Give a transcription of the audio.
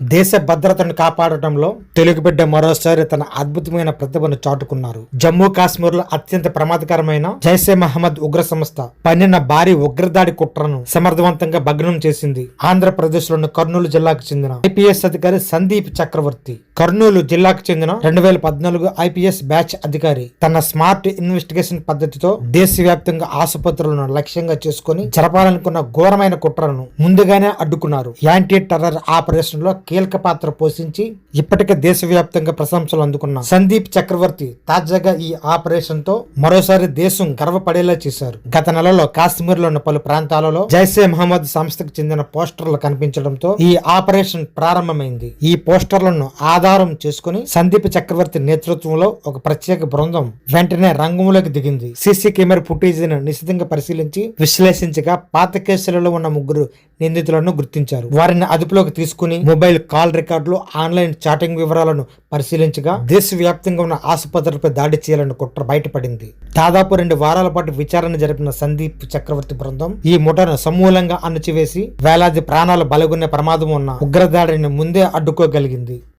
దేశ భద్రతను కాపాడటంలో తెలుగు బిడ్డ మరోసారి తన అద్భుతమైన ప్రతిభను చాటుకున్నారు. జమ్మూ కాశ్మీర్లో అత్యంత ప్రమాదకరమైన జైసే మహమ్మద్ ఉగ్ర సంస్థ పన్నిన భారీ ఉగ్రదాడి కుట్రను సమర్థవంతంగా భగ్నం చేసింది. ఆంధ్రప్రదేశ్లోని కర్నూలు జిల్లాకు చెందిన ఐపీఎస్ అధికారి సందీప్ చక్రవర్తి. కర్నూలు జిల్లాకు చెందిన రెండు వేల పద్నాలుగు ఐపీఎస్ బ్యాచ్ అధికారి తన స్మార్ట్ ఇన్వెస్టిగేషన్ పద్ధతితో దేశవ్యాప్తంగా ఆసుపత్రులను లక్ష్యంగా చేసుకుని జరపాలనుకున్న ఘోరమైన కుట్రను ముందుగానే అడ్డుకున్నారు. యాంటీ టెర్రర్ ఆపరేషన్లో కీలక పాత్ర పోషించి ఇప్పటికే దేశవ్యాప్తంగా ప్రశంసలు అందుకున్న. సందీప్ చక్రవర్తి తాజాగా ఈ ఆపరేషన్తో మరోసారి దేశం గర్వపడేలా చేశారు. గత నెలలో కాశ్మీర్లోని పలు ప్రాంతాలలో జైసే మహమ్మద్ సంస్థకు చెందిన పోస్టర్లు కనిపించడంతో ఈ ఆపరేషన్ ప్రారంభమైంది. ఈ పోస్టర్లను ఆధారం చేసుకుని సందీప్ చక్రవర్తి నేతృత్వంలో ఒక ప్రత్యేక బృందం వెంటనే రంగంలోకి దిగింది. సీసీ కెమెరా ఫుటేజ్ను నిశితంగా పరిశీలించి విశ్లేషించగా పాత కేసులలో ఉన్న ముగ్గురు నిందితులను గుర్తించారు. వారిని అదుపులోకి తీసుకుని మొబైల్ కాల్ రికార్డులు ఆన్లైన్ చాటింగ్ వివరాలను పరిశీలించగా దేశవ్యాప్తంగా ఉన్న ఆసుపత్రులపై దాడి చేయాలని కుట్ర బయటపడింది. దాదాపు రెండు వారాల పాటు విచారణ జరిపిన సందీప్ చక్రవర్తి బృందం ఈ ముఠను సమూలంగా అణచివేసి వేలాది ప్రాణాలు బలగొనే ప్రమాదం ఉన్న ఉగ్రదాడిని ముందే అడ్డుకోగలిగింది.